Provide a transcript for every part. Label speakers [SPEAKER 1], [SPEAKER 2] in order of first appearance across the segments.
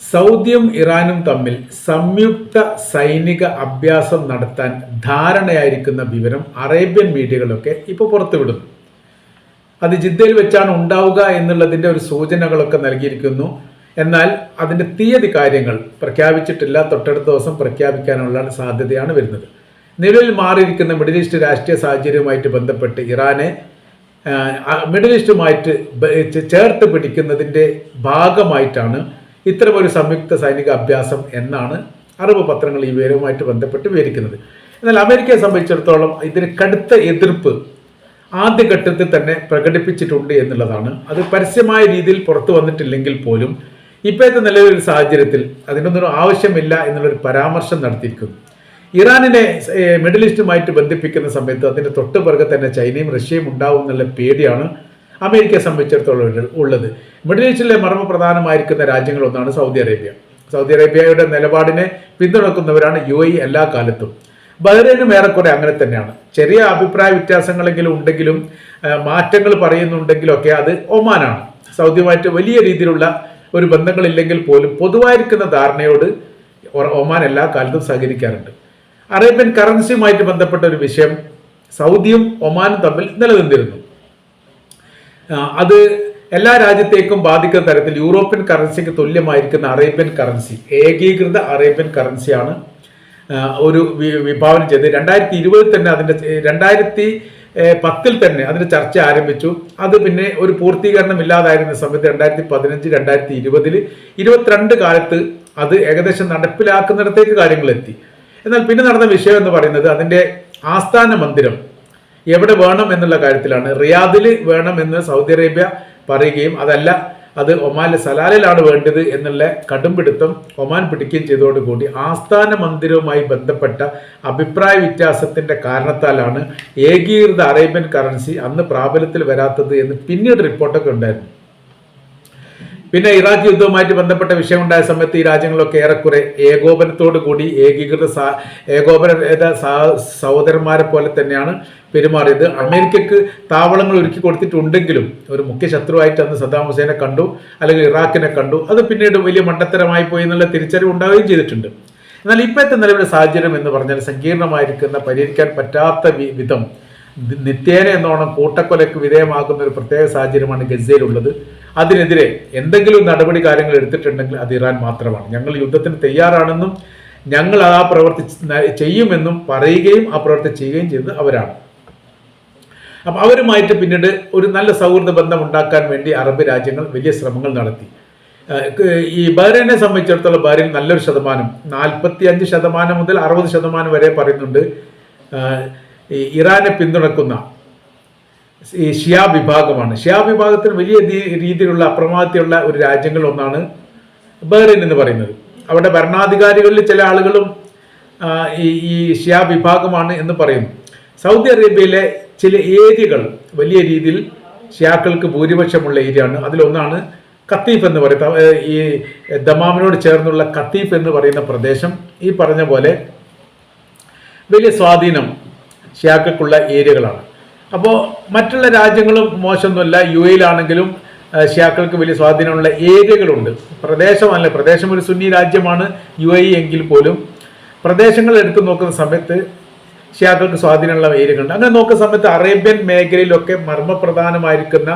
[SPEAKER 1] സൗദിയും ഇറാനും തമ്മിൽ സംയുക്ത സൈനിക അഭ്യാസം നടത്താൻ ധാരണയായിരിക്കുന്ന വിവരം അറേബ്യൻ മീഡിയകളൊക്കെ ഇപ്പോൾ പുറത്തുവിടുന്നു. അത് ജിദ്ദയിൽ വെച്ചാണ് ഉണ്ടാവുക എന്നുള്ളതിന്റെ ഒരു സൂചനകളൊക്കെ നൽകിയിരിക്കുന്നു. എന്നാൽ അതിന്റെ തീയതി കാര്യങ്ങൾ പ്രഖ്യാപിച്ചിട്ടില്ല. തൊട്ടടുത്ത ദിവസം പ്രഖ്യാപിക്കാനുള്ള സാധ്യതയാണ് വരുന്നത്. നിലവിൽ മാറിയിരിക്കുന്ന മിഡിൽ ഈസ്റ്റ് രാഷ്ട്രീയ സാഹചര്യവുമായിട്ട് ബന്ധപ്പെട്ട് ഇറാനെ മിഡിൽ ഈസ്റ്റുമായിട്ട് ചേർത്ത് പിടിക്കുന്നതിന്റെ ഭാഗമായിട്ടാണ് ഇത്തരമൊരു സംയുക്ത സൈനിക അഭ്യാസം എന്നാണ് അറബ് പത്രങ്ങൾ ഈ വിവരവുമായിട്ട് ബന്ധപ്പെട്ട് വിവരിക്കുന്നത്. എന്നാൽ അമേരിക്കയെ സംബന്ധിച്ചിടത്തോളം ഇതിന് കടുത്ത എതിർപ്പ് ആദ്യഘട്ടത്തിൽ തന്നെ പ്രകടിപ്പിച്ചിട്ടുണ്ട് എന്നുള്ളതാണ്. അത് പരസ്യമായ രീതിയിൽ പുറത്തു വന്നിട്ടില്ലെങ്കിൽ പോലും ഇപ്പോഴത്തെ നിലവിലൊരു സാഹചര്യത്തിൽ അതിനൊന്നും ആവശ്യമില്ല എന്നുള്ളൊരു പരാമർശം നടത്തിയിരിക്കുന്നു. ഇറാനിനെ മിഡിൽ ഈസ്റ്റുമായിട്ട് ബന്ധിപ്പിക്കുന്ന സമയത്ത് അതിന്റെ തൊട്ട് പുറകെ തന്നെ ചൈനയും റഷ്യയും ഉണ്ടാവും എന്നുള്ള പേടിയാണ് അമേരിക്കയെ സംബന്ധിച്ചിടത്തോളം ഉള്ളത്. മിഡിൽ ഈസ്റ്റിലെ മർമ്മ പ്രധാനമായിരിക്കുന്ന രാജ്യങ്ങളൊന്നാണ് സൗദി അറേബ്യ. സൗദി അറേബ്യയുടെ നിലപാടിനെ പിന്തുണക്കുന്നവരാണ് യു എ എല്ലാ കാലത്തും. ബഹ്റൈനും ഏറെക്കുറെ അങ്ങനെ തന്നെയാണ്. ചെറിയ അഭിപ്രായ വ്യത്യാസങ്ങളെങ്കിലും ഉണ്ടെങ്കിലും മാറ്റങ്ങൾ മാറ്റങ്ങൾ പറയുന്നുണ്ടെങ്കിലൊക്കെ അത് ഒമാനാണ്. സൗദിയുമായിട്ട് വലിയ രീതിയിലുള്ള ഒരു ബന്ധങ്ങളില്ലെങ്കിൽ പോലും പൊതുവായിരിക്കുന്ന ധാരണയോട് ഒമാൻ എല്ലാ കാലത്തും സഹകരിക്കാറുണ്ട്. അറേബ്യൻ കറൻസിയുമായിട്ട് ബന്ധപ്പെട്ട ഒരു വിഷയം സൗദിയും ഒമാനും തമ്മിൽ നിലനിന്നിരുന്നു. അത് എല്ലാ രാജ്യത്തേക്കും ബാധിക്കുന്ന തരത്തിൽ യൂറോപ്യൻ കറൻസിക്ക് തുല്യമായിരിക്കുന്ന അറേബ്യൻ കറൻസി ഏകീകൃത അറേബ്യൻ കറൻസിയാണ് ഒരു വിഭാവനം ചെയ്ത് രണ്ടായിരത്തി ഇരുപതിൽ തന്നെ അതിന്റെ രണ്ടായിരത്തി പത്തിൽ തന്നെ അതിന്റെ ചർച്ച ആരംഭിച്ചു. അത് പിന്നെ ഒരു പൂർത്തീകരണം ഇല്ലാതായിരുന്ന സമയത്ത് രണ്ടായിരത്തി പതിനഞ്ച് രണ്ടായിരത്തി ഇരുപതിൽ ഇരുപത്തിരണ്ട് കാലത്ത് അത് ഏകദേശം നടപ്പിലാക്കുന്നിടത്തേക്ക് കാര്യങ്ങൾ എത്തി എന്നാൽ പിന്നെ നടന്ന വിഷയം എന്ന് പറയുന്നത് അതിന്റെ ആസ്ഥാന മന്ദിരം എവിടെ വേണം എന്നുള്ള കാര്യത്തിലാണ്. റിയാദിൽ വേണം എന്ന് സൗദി അറേബ്യ പറയുകയും അതല്ല അത് ഒമാനിലെ സലാലിലാണ് വേണ്ടത് എന്നുള്ള കടുംപിടുത്തം ഒമാൻ പിടിക്കുകയും ചെയ്തതോടുകൂടി ആസ്ഥാന മന്ദിരവുമായി ബന്ധപ്പെട്ട അഭിപ്രായ വ്യത്യാസത്തിന്റെ കാരണത്താലാണ് ഏകീകൃത അറേബ്യൻ കറൻസി അന്ന് പ്രാബല്യത്തിൽ വരാത്തത് എന്ന് പിന്നീട് റിപ്പോർട്ടൊക്കെ ഉണ്ടായിരുന്നു. പിന്നെ ഇറാഖ് യുദ്ധവുമായിട്ട് ബന്ധപ്പെട്ട വിഷയം ഉണ്ടായ സമയത്ത് ഈ രാജ്യങ്ങളൊക്കെ ഏറെക്കുറെ ഏകോപനത്തോടു കൂടി ഏകീകൃത ഏകോപന സഹോദരന്മാരെ പോലെ തന്നെയാണ് പെരുമാറിയത്. അമേരിക്കക്ക് താവളങ്ങൾ ഒരുക്കി കൊടുത്തിട്ടുണ്ടെങ്കിലും ഒരു മുഖ്യ ശത്രുവായിട്ട് അന്ന് സദ്ദാം ഹുസൈനെ കണ്ടു അല്ലെങ്കിൽ ഇറാഖിനെ കണ്ടു. അത് പിന്നീട് വലിയ മണ്ടത്തരമായി പോയി എന്നുള്ള തിരിച്ചറിവ് ഉണ്ടാവുകയും ചെയ്തിട്ടുണ്ട്. എന്നാൽ ഇപ്പോഴത്തെ നിലവിലെ സാഹചര്യം എന്ന് പറഞ്ഞാൽ സങ്കീർണമായിരിക്കുന്ന പരിഹരിക്കാൻ പറ്റാത്ത വിധം നിത്യേന എന്നോണം കൂട്ടക്കൊലയ്ക്ക് വിധേയമാക്കുന്ന ഒരു പ്രത്യേക സാഹചര്യമാണ് ഗസയിലുള്ളത്. അതിനെതിരെ എന്തെങ്കിലും നടപടി കാര്യങ്ങൾ എടുത്തിട്ടുണ്ടെങ്കിൽ അത് ഇറാൻ മാത്രമാണ്. ഞങ്ങൾ യുദ്ധത്തിന് തയ്യാറാണെന്നും ഞങ്ങൾ ആ പ്രവർത്തി ചെയ്യുമെന്നും പറയുകയും ആ പ്രവർത്തി ചെയ്യുകയും ചെയ്തത് അവരാണ്. അപ്പം അവരുമായിട്ട് പിന്നീട് ഒരു നല്ല സൗഹൃദ ബന്ധം ഉണ്ടാക്കാൻ വേണ്ടി അറബ് രാജ്യങ്ങൾ വലിയ ശ്രമങ്ങൾ നടത്തി. ഈ ബഹ്റൈനെ സംബന്ധിച്ചിടത്തോളം ബഹ്റൈൻ നല്ലൊരു ശതമാനം നാൽപ്പത്തി അഞ്ച് ശതമാനം മുതൽ അറുപത് ശതമാനം വരെ പറയുന്നുണ്ട്. ഈ ഇറാനെ പിന്തുണക്കുന്ന ഈ ഷിയ വിഭാഗമാണ്. ഷിയ വിഭാഗത്തിന് വലിയ രീതിയിലുള്ള അപ്രമാദിയുള്ള ഒരു രാജ്യങ്ങളൊന്നാണ് ബഹ്റൈൻ എന്ന് പറയുന്നത്. അവിടെ ഭരണാധികാരികളിൽ ചില ആളുകളും ഈ ഈ ഷിയ വിഭാഗമാണ് എന്ന് പറയുന്നു. സൗദി അറേബ്യയിലെ ചില ഏരിയകൾ വലിയ രീതിയിൽ ഷിയാക്കൾക്ക് ഭൂരിപക്ഷമുള്ള ഏരിയയാണ്. അതിലൊന്നാണ് കത്തീഫ് എന്ന് പറയുന്ന ഈ ദമാമിനോട് ചേർന്നുള്ള കത്തീഫ് എന്ന് പറയുന്ന പ്രദേശം. ഈ പറഞ്ഞ പോലെ വലിയ സ്വാധീനം ഷിയാക്കൾക്കുള്ള ഏരിയകളാണ്. അപ്പോൾ മറ്റുള്ള രാജ്യങ്ങളും മോശമൊന്നുമല്ല. യു എയിലാണെങ്കിലും ഷിയാക്കൾക്ക് വലിയ സ്വാധീനമുള്ള ഏരിയകളുണ്ട്. പ്രദേശമല്ല പ്രദേശം ഒരു സുന്നി രാജ്യമാണ് യു എ എങ്കിൽ പോലും. പ്രദേശങ്ങൾ എടുത്തു നോക്കുന്ന സമയത്ത് ഷിയാക്കൾക്ക് സ്വാധീനമുള്ള ഏരിയകളുണ്ട്. അങ്ങനെ നോക്കുന്ന സമയത്ത് അറേബ്യൻ മേഖലയിലൊക്കെ മർമ്മപ്രധാനമായിരിക്കുന്ന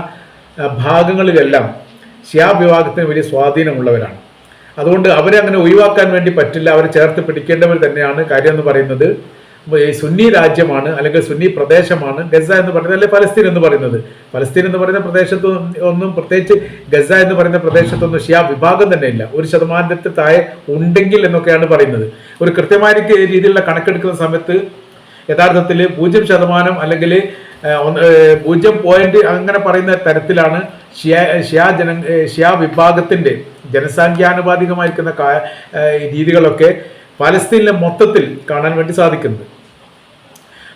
[SPEAKER 1] ഭാഗങ്ങളിലെല്ലാം ഷിയാ വിഭാഗത്തിന് വലിയ സ്വാധീനമുള്ളവരാണ്. അതുകൊണ്ട് അവരെ അങ്ങനെ ഒഴിവാക്കാൻ വേണ്ടി പറ്റില്ല. അവരെ ചേർത്ത് പിടിക്കേണ്ടവർ തന്നെയാണ്. കാര്യം എന്ന് പറയുന്നത് സുന്നി രാജ്യമാണ് അല്ലെങ്കിൽ സുന്നി പ്രദേശമാണ് ഗസ എന്ന് പറയുന്നത് അല്ലെങ്കിൽ ഫലസ്തീൻ എന്ന് പറയുന്നത്. ഫലസ്തീൻ എന്ന് പറയുന്ന പ്രദേശത്ത് ഒന്നും പ്രത്യേകിച്ച് ഗസ എന്ന് പറയുന്ന പ്രദേശത്തൊന്നും ഷിയ വിഭാഗം തന്നെ ഇല്ല. ഒരു ശതമാനത്തിൽ താഴെ ഉണ്ടെങ്കിൽ എന്നൊക്കെയാണ് പറയുന്നത്. ഒരു കൃത്യമായ രീതിയിലുള്ള കണക്കെടുക്കുന്ന സമയത്ത് യഥാർത്ഥത്തിൽ പൂജ്യം ശതമാനം അല്ലെങ്കിൽ പൂജ്യം പോയിന്റ് അങ്ങനെ പറയുന്ന തരത്തിലാണ് ഷിയ ഷിയ ജന ഷിയാ വിഭാഗത്തിന്റെ ജനസംഖ്യാനുപാതികമായിരിക്കുന്ന രീതികളൊക്കെ പലസ്തീനിലെ മൊത്തത്തിൽ കാണാൻ വേണ്ടി സാധിക്കുന്നത്.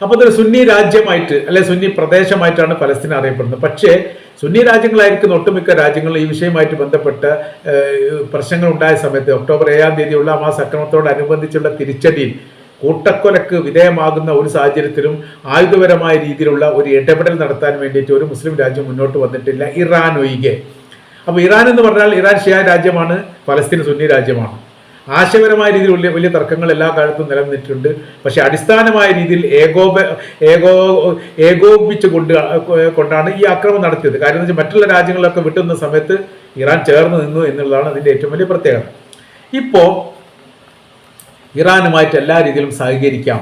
[SPEAKER 1] അപ്പോൾ അതൊരു സുന്നി രാജ്യമായിട്ട് അല്ലെ സുന്നി പ്രദേശമായിട്ടാണ് പലസ്തീൻ അറിയപ്പെടുന്നത്. പക്ഷേ സുന്നി രാജ്യങ്ങളായിരിക്കുന്ന ഒട്ടുമിക്ക രാജ്യങ്ങളും ഈ വിഷയമായിട്ട് ബന്ധപ്പെട്ട് പ്രശ്നങ്ങൾ ഉണ്ടായ സമയത്ത് ഒക്ടോബർ ഏഴാം തീയതിയുള്ള ഹമാസ് അക്രമത്തോടനുബന്ധിച്ചുള്ള തിരിച്ചടിയിൽ കൂട്ടക്കൊലക്ക് വിധേയമാകുന്ന ഒരു സാഹചര്യത്തിലും ആയുധപരമായ രീതിയിലുള്ള ഒരു ഇടപെടൽ നടത്താൻ വേണ്ടിയിട്ട് ഒരു മുസ്ലിം രാജ്യം മുന്നോട്ട് വന്നിട്ടില്ല. ഇറാൻ ഒഴികെ. അപ്പോൾ ഇറാൻ എന്ന് പറഞ്ഞാൽ ഇറാൻ ഷിയ രാജ്യമാണ് പലസ്തീൻ സുന്നി രാജ്യമാണ്. ആശയപരമായ രീതിയിൽ വലിയ വലിയ തർക്കങ്ങൾ എല്ലാ കാലത്തും നിലനിന്നിട്ടുണ്ട്. പക്ഷേ അടിസ്ഥാനമായ രീതിയിൽ ഏകോപ ഏകോ ഏകോപിപ്പിച്ചു കൊണ്ട് കൊണ്ടാണ് ഈ ആക്രമണം നടത്തിയത്. കാര്യം വെച്ചാൽ മറ്റുള്ള രാജ്യങ്ങളൊക്കെ വിട്ടുന്ന സമയത്ത് ഇറാൻ ചേർന്ന് നിന്നു എന്നുള്ളതാണ് അതിന്റെ ഏറ്റവും വലിയ പ്രത്യേകത. ഇപ്പോൾ ഇറാനുമായിട്ട് എല്ലാ രീതിയിലും സഹകരിക്കാം.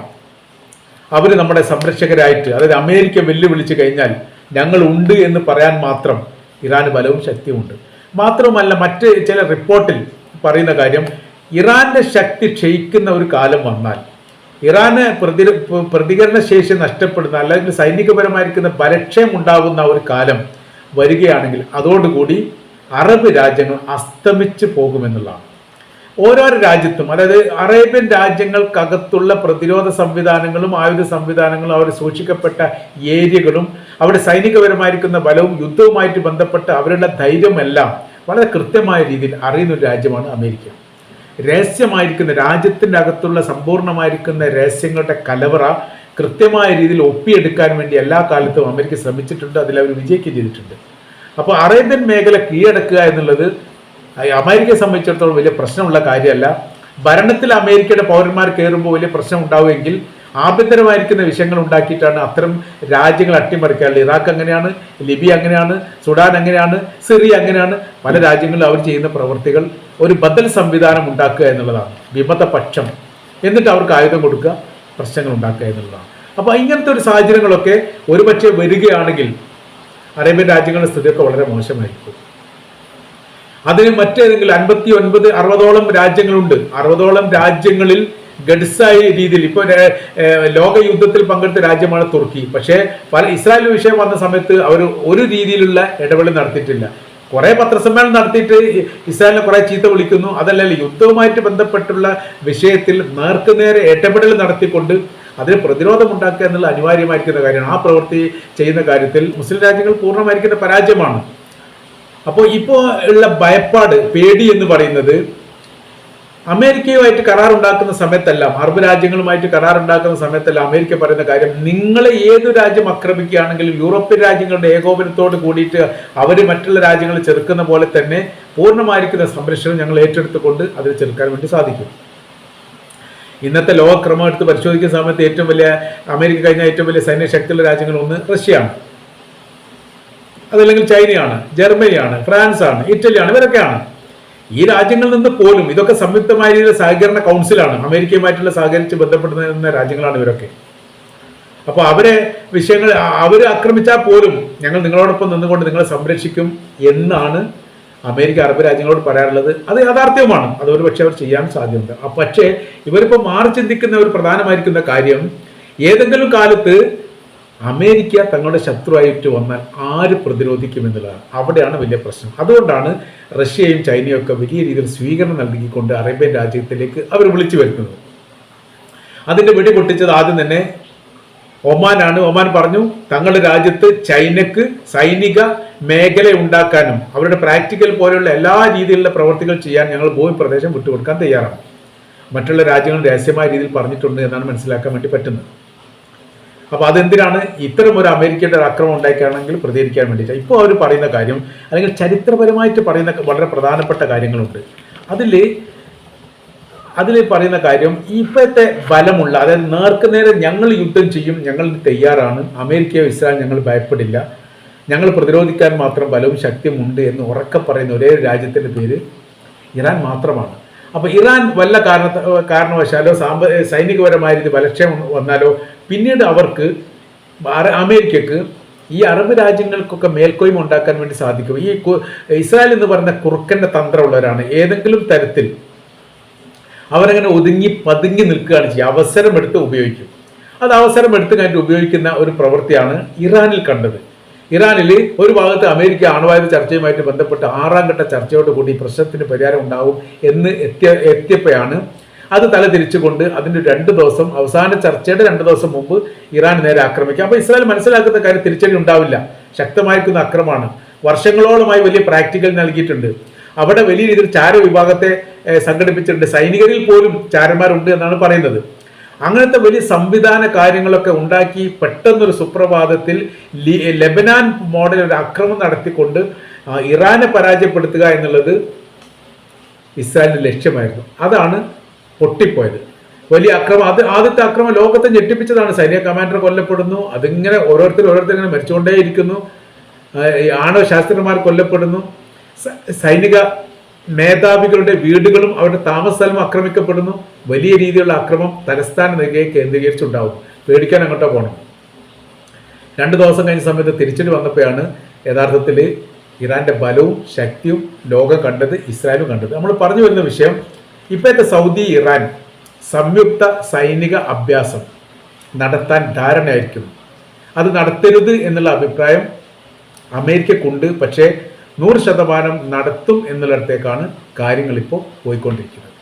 [SPEAKER 1] അവർ നമ്മുടെ സംരക്ഷകരായിട്ട് അതായത് അമേരിക്ക വെല്ലുവിളിച്ച് കഴിഞ്ഞാൽ ഞങ്ങൾ ഉണ്ട് എന്ന് പറയാൻ മാത്രം ഇറാന് ബലവും ശക്തിയുമുണ്ട്. മാത്രമല്ല മറ്റ് ചില റിപ്പോർട്ടിൽ പറയുന്ന കാര്യം ഇറാന്റെ ശക്തി ക്ഷയിക്കുന്ന ഒരു കാലം വന്നാൽ ഇറാന് പ്രതി പ്രതികരണ ശേഷി നഷ്ടപ്പെടുന്ന അല്ലെങ്കിൽ സൈനികപരമായിരിക്കുന്ന ബലക്ഷയം ഉണ്ടാകുന്ന ഒരു കാലം വരികയാണെങ്കിൽ അതോടുകൂടി അറബ് രാജ്യങ്ങൾ അസ്തമിച്ച് പോകുമെന്നുള്ളതാണ്. ഓരോ രാജ്യത്തും അതായത് അറേബ്യൻ രാജ്യങ്ങൾക്കകത്തുള്ള പ്രതിരോധ സംവിധാനങ്ങളും ആയുധ സംവിധാനങ്ങളും അവർ സൂക്ഷിക്കപ്പെട്ട ഏരിയകളും അവിടെ സൈനികപരമായിരിക്കുന്ന ബലവും യുദ്ധവുമായിട്ട് ബന്ധപ്പെട്ട അവരുടെ ധൈര്യമെല്ലാം വളരെ കൃത്യമായ രീതിയിൽ അറിയുന്ന ഒരു രാജ്യമാണ് അമേരിക്ക. രഹസ്യമായിരിക്കുന്ന രാജ്യത്തിന്റെ അകത്തുള്ള സമ്പൂർണമായിരിക്കുന്ന രഹസ്യങ്ങളുടെ കലവറ കൃത്യമായ രീതിയിൽ ഒപ്പിയെടുക്കാൻ വേണ്ടി എല്ലാ കാലത്തും അമേരിക്ക ശ്രമിച്ചിട്ടുണ്ട്. അതിൽ അവർ വിജയിക്കുകയും ചെയ്തിട്ടുണ്ട്. അപ്പോൾ അറേബ്യൻ മേഖല കീഴടക്കുക എന്നുള്ളത് അമേരിക്കയെ സംബന്ധിച്ചിടത്തോളം വലിയ പ്രശ്നമുള്ള കാര്യമല്ല. ഭരണത്തിൽ അമേരിക്കയുടെ പൗരന്മാർ കയറുമ്പോൾ വലിയ പ്രശ്നം ഉണ്ടാവുമെങ്കിൽ ആഭ്യന്തരമായിരിക്കുന്ന വിഷയങ്ങൾ ഉണ്ടാക്കിയിട്ടാണ് അത്തരം രാജ്യങ്ങൾ അട്ടിമറിക്കാറുള്ളത്. ഇറാഖ് അങ്ങനെയാണ് ലിബിയ അങ്ങനെയാണ് സുഡാൻ അങ്ങനെയാണ് സിറിയ അങ്ങനെയാണ്. പല രാജ്യങ്ങളിലും അവർ ചെയ്യുന്ന പ്രവൃത്തികൾ ഒരു ബദൽ സംവിധാനം ഉണ്ടാക്കുക എന്നുള്ളതാണ്. വിമതപക്ഷം. എന്നിട്ട് അവർക്ക് ആയുധം കൊടുക്കുക പ്രശ്നങ്ങൾ ഉണ്ടാക്കുക എന്നുള്ളതാണ്. അപ്പോൾ ഇങ്ങനത്തെ ഒരു സാഹചര്യങ്ങളൊക്കെ ഒരുപക്ഷെ വരികയാണെങ്കിൽ അറേബ്യൻ രാജ്യങ്ങളുടെ സ്ഥിതിയൊക്കെ വളരെ മോശമായിരിക്കും. അതിന് മറ്റേതെങ്കിലും അൻപത്തി ഒൻപത് അറുപതോളം രാജ്യങ്ങളുണ്ട്. അറുപതോളം രാജ്യങ്ങളിൽ ഗഡ്സായ രീതിയിൽ ഇപ്പൊ ലോക യുദ്ധത്തിൽ പങ്കെടുത്ത രാജ്യമാണ് തുർക്കി. പക്ഷേ പല ഇസ്രായേൽ വിഷയം വന്ന സമയത്ത് അവർ ഒരു രീതിയിലുള്ള ഇടപെടൽ നടത്തിയിട്ടില്ല. കുറെ പത്രസമ്മേളനം നടത്തിയിട്ട് ഇസ്രായേലിനെ കുറെ ചീത്ത വിളിക്കുന്നു. അതല്ലല്ലോ യുദ്ധവുമായിട്ട് ബന്ധപ്പെട്ടുള്ള വിഷയത്തിൽ നേർക്കുനേരെ ഇടപെടൽ നടത്തിക്കൊണ്ട് അതിന് പ്രതിരോധം ഉണ്ടാക്കുക എന്നുള്ള അനിവാര്യമായിരിക്കുന്ന കാര്യമാണ്. ആ പ്രവൃത്തി ചെയ്യുന്ന കാര്യത്തിൽ മുസ്ലിം രാജ്യങ്ങൾ പൂർണമായിരിക്കുന്ന പരാജയമാണ്. അപ്പോൾ ഇപ്പോൾ ഉള്ള ഭയപ്പാട് പേടി എന്ന് പറയുന്നത് അമേരിക്കയുമായിട്ട് കരാർ ഉണ്ടാക്കുന്ന സമയത്തെല്ലാം അറബ് രാജ്യങ്ങളുമായിട്ട് കരാർ ഉണ്ടാക്കുന്ന സമയത്തെല്ലാം അമേരിക്ക പറയുന്ന കാര്യം. നിങ്ങളെ ഏത് രാജ്യം ആക്രമിക്കുകയാണെങ്കിലും യൂറോപ്യൻ രാജ്യങ്ങളുടെ ഏകോപനത്തോട് കൂടിയിട്ട് അവർ മറ്റുള്ള രാജ്യങ്ങൾ ചെറുക്കുന്ന പോലെ തന്നെ പൂർണമായിരിക്കുന്ന സംരക്ഷണം ഞങ്ങൾ ഏറ്റെടുത്തുകൊണ്ട് അതിൽ ചെറുക്കാൻ വേണ്ടി സാധിക്കും. ഇന്നത്തെ ലോകക്രമം എടുത്ത് പരിശോധിക്കുന്ന സമയത്ത് ഏറ്റവും വലിയ അമേരിക്ക കഴിഞ്ഞ ഏറ്റവും വലിയ സൈന്യ ശക്തിയുള്ള രാജ്യങ്ങൾ ഒന്ന് റഷ്യയാണ്. അതല്ലെങ്കിൽ ചൈനയാണ് ജർമ്മനിയാണ് ഫ്രാൻസാണ് ഇറ്റലിയാണ് ഇവരൊക്കെയാണ്. ഈ രാജ്യങ്ങളിൽ നിന്ന് പോലും ഇതൊക്കെ സംയുക്തമായ രീതിയിൽ സഹകരണ കൗൺസിലാണ് അമേരിക്കയുമായിട്ടുള്ള സഹകരിച്ച് ബന്ധപ്പെടുന്ന രാജ്യങ്ങളാണ് ഇവരൊക്കെ. അപ്പോൾ അവരെ വിഷയങ്ങൾ അവർ ആക്രമിച്ചാൽ പോലും ഞങ്ങൾ നിങ്ങളോടൊപ്പം നിന്നുകൊണ്ട് നിങ്ങളെ സംരക്ഷിക്കും എന്നാണ് അമേരിക്ക അറബ് രാജ്യങ്ങളോട് പറയാറുള്ളത്. അത് യാഥാർത്ഥ്യവുമാണ്. അത് ഒരു പക്ഷേ അവർ ചെയ്യാൻ സാധ്യതയുണ്ട്. പക്ഷേ ഇവരിപ്പോൾ മാറി ചിന്തിക്കുന്ന ഒരു പ്രധാനമായിരിക്കുന്ന കാര്യം ഏതെങ്കിലും കാലത്ത് അമേരിക്ക തങ്ങളുടെ ശത്രുവായിട്ട് വന്നാൽ ആര് പ്രതിരോധിക്കും എന്നുള്ളതാണ് അവിടെയാണ് വലിയ പ്രശ്നം. അതുകൊണ്ടാണ് റഷ്യയും ചൈനയും ഒക്കെ വലിയ രീതിയിൽ സ്വീകരണം നൽകിക്കൊണ്ട് അറേബ്യൻ രാജ്യത്തിലേക്ക് അവർ വിളിച്ചു വരുന്നത്. അതിന്റെ വെടി പൊട്ടിച്ചത് ആദ്യം തന്നെ ഒമാനാണ്. ഒമാൻ പറഞ്ഞു തങ്ങളുടെ രാജ്യത്ത് ചൈനക്ക് സൈനിക മേഖല ഉണ്ടാക്കാനും അവരുടെ പ്രാക്ടിക്കൽ പോലെയുള്ള എല്ലാ രീതിയിലുള്ള പ്രവർത്തികൾ ചെയ്യാൻ ഞങ്ങൾ ഭൂമി പ്രദേശം വിട്ടുകൊടുക്കാൻ തയ്യാറാണ്. മറ്റുള്ള രാജ്യങ്ങൾ രഹസ്യമായ രീതിയിൽ പറഞ്ഞിട്ടുണ്ട് എന്നാണ് മനസ്സിലാക്കാൻ വേണ്ടി പറ്റുന്നത്. അപ്പോൾ അതെന്തിനാണ് ഇത്തരം ഒരു അമേരിക്കയുടെ ഒരു ആക്രമണം ഉണ്ടാക്കുകയാണെങ്കിൽ പ്രതികരിക്കാൻ വേണ്ടിയിട്ട്? ഇപ്പോൾ അവർ പറയുന്ന കാര്യം അല്ലെങ്കിൽ ചരിത്രപരമായിട്ട് പറയുന്ന വളരെ പ്രധാനപ്പെട്ട കാര്യങ്ങളുണ്ട്. അതിൽ അതിൽ പറയുന്ന കാര്യം ഇപ്പോഴത്തെ ബലമുള്ള അതായത് നേർക്ക് നേരെ ഞങ്ങൾ യുദ്ധം ചെയ്യും ഞങ്ങൾ തയ്യാറാണ് അമേരിക്കയോ ഇസ്രായേൽ ഞങ്ങൾ ഭയപ്പെടില്ല ഞങ്ങൾ പ്രതിരോധിക്കാൻ മാത്രം ബലവും ശക്തിയും ഉണ്ട് എന്ന് ഉറക്കെ പറയുന്ന ഒരേ രാജ്യത്തിന്റെ പേര് ഇറാൻ മാത്രമാണ്. അപ്പോൾ ഇറാൻ വല്ല കാരണ കാരണവശാലോ സാമ്പ സൈനികപരമായ രീതി ബലക്ഷയം വന്നാലോ പിന്നീട് അവർക്ക് അമേരിക്കക്ക് ഈ അറബ് രാജ്യങ്ങൾക്കൊക്കെ മേൽക്കോയ്മ ഉണ്ടാക്കാൻ വേണ്ടി സാധിക്കും. ഈ ഇസ്രായേൽ എന്ന് പറയുന്ന കുറുക്കന്റെ തന്ത്രമുള്ളവരാണ്. ഏതെങ്കിലും തരത്തിൽ അവരങ്ങനെ ഒതുങ്ങി പതുങ്ങി നിൽക്കുകയാണ് ചെയ്യുക. അവസരമെടുത്ത് ഉപയോഗിക്കും. അത് അവസരം എടുത്ത് കഴിഞ്ഞിട്ട് ഉപയോഗിക്കുന്ന ഒരു പ്രവൃത്തിയാണ് ഇറാനിൽ കണ്ടത്. ഇറാനിൽ ഒരു ഭാഗത്ത് അമേരിക്ക ആണവായുധ ചർച്ചയുമായിട്ട് ബന്ധപ്പെട്ട് ആറാം ഘട്ട ചർച്ചയോട് കൂടി പ്രശ്നത്തിന് പരിഹാരം ഉണ്ടാവും എന്ന് എത്തിയ എത്തിയപ്പോഴാണ് അത് തല തിരിച്ചുകൊണ്ട് അതിന്റെ രണ്ട് ദിവസം അവസാന ചർച്ചയുടെ രണ്ട് ദിവസം മുമ്പ് ഇറാൻ നേരെ ആക്രമിക്കാം. അപ്പോൾ ഇസ്രായേൽ മനസ്സിലാക്കുന്ന കാര്യം തിരിച്ചടി ഉണ്ടാവില്ല. ശക്തമായിരിക്കുന്ന അക്രമമാണ്. വർഷങ്ങളോളമായി വലിയ പ്രാക്ടിക്കൽ നൽകിയിട്ടുണ്ട്. അവിടെ വലിയ രീതിയിൽ ചാര വിഭാഗത്തെ സംഘടിപ്പിച്ചിട്ടുണ്ട്. സൈനികരിൽ പോലും ചാരന്മാരുണ്ട് എന്നാണ് പറയുന്നത്. അങ്ങനത്തെ വലിയ സംവിധാന കാര്യങ്ങളൊക്കെ ഉണ്ടാക്കി പെട്ടെന്നൊരു സുപ്രഭാതത്തിൽ ലെബനാൻ മോഡൽ ഒരു അക്രമം നടത്തിക്കൊണ്ട് ഇറാനെ പരാജയപ്പെടുത്തുക എന്നുള്ളത് ഇസ്രായേലിന്റെ ലക്ഷ്യമായിരുന്നു. അതാണ് പൊട്ടിപ്പോയത്. വലിയ അക്രമം. അത് ആദ്യത്തെ അക്രമം ലോകത്തെ ഞെട്ടിപ്പിച്ചതാണ്. സൈനിക കമാൻഡർ കൊല്ലപ്പെടുന്നു. അതിങ്ങനെ ഓരോരുത്തർ ഓരോരുത്തർ ഇങ്ങനെ മരിച്ചുകൊണ്ടേ ഇരിക്കുന്നു ആണവ ശാസ്ത്രന്മാർ കൊല്ലപ്പെടുന്നു. സൈനിക മേധാവികളുടെ വീടുകളും അവരുടെ താമസ സ്ഥലവും ആക്രമിക്കപ്പെടുന്നു. വലിയ രീതിയിലുള്ള അക്രമം തലസ്ഥാന നിലയെ കേന്ദ്രീകരിച്ചുണ്ടാവും. പേടിക്കാൻ അങ്ങോട്ടോ പോകണം രണ്ട് ദിവസം കഴിഞ്ഞ സമയത്ത് തിരിച്ചടി വന്നപ്പോഴാണ് യഥാർത്ഥത്തിൽ ഇറാന്റെ ബലവും ശക്തിയും ലോകം കണ്ടത് ഇസ്രായേലും കണ്ടത്. നമ്മൾ പറഞ്ഞു വരുന്ന വിഷയം ഇപ്പോഴത്തെ സൗദി ഇറാൻ സംയുക്ത സൈനിക അഭ്യാസം നടത്താൻ ധാരണയായിരിക്കും അത് നടത്തരുത് എന്നുള്ള അഭിപ്രായം അമേരിക്കക്കുണ്ട്. പക്ഷേ നൂറ് ശതമാനം നടത്തും എന്നുള്ളിടത്തേക്കാണ് കാര്യങ്ങൾ ഇപ്പോൾ പോയിക്കൊണ്ടിരിക്കുന്നത്.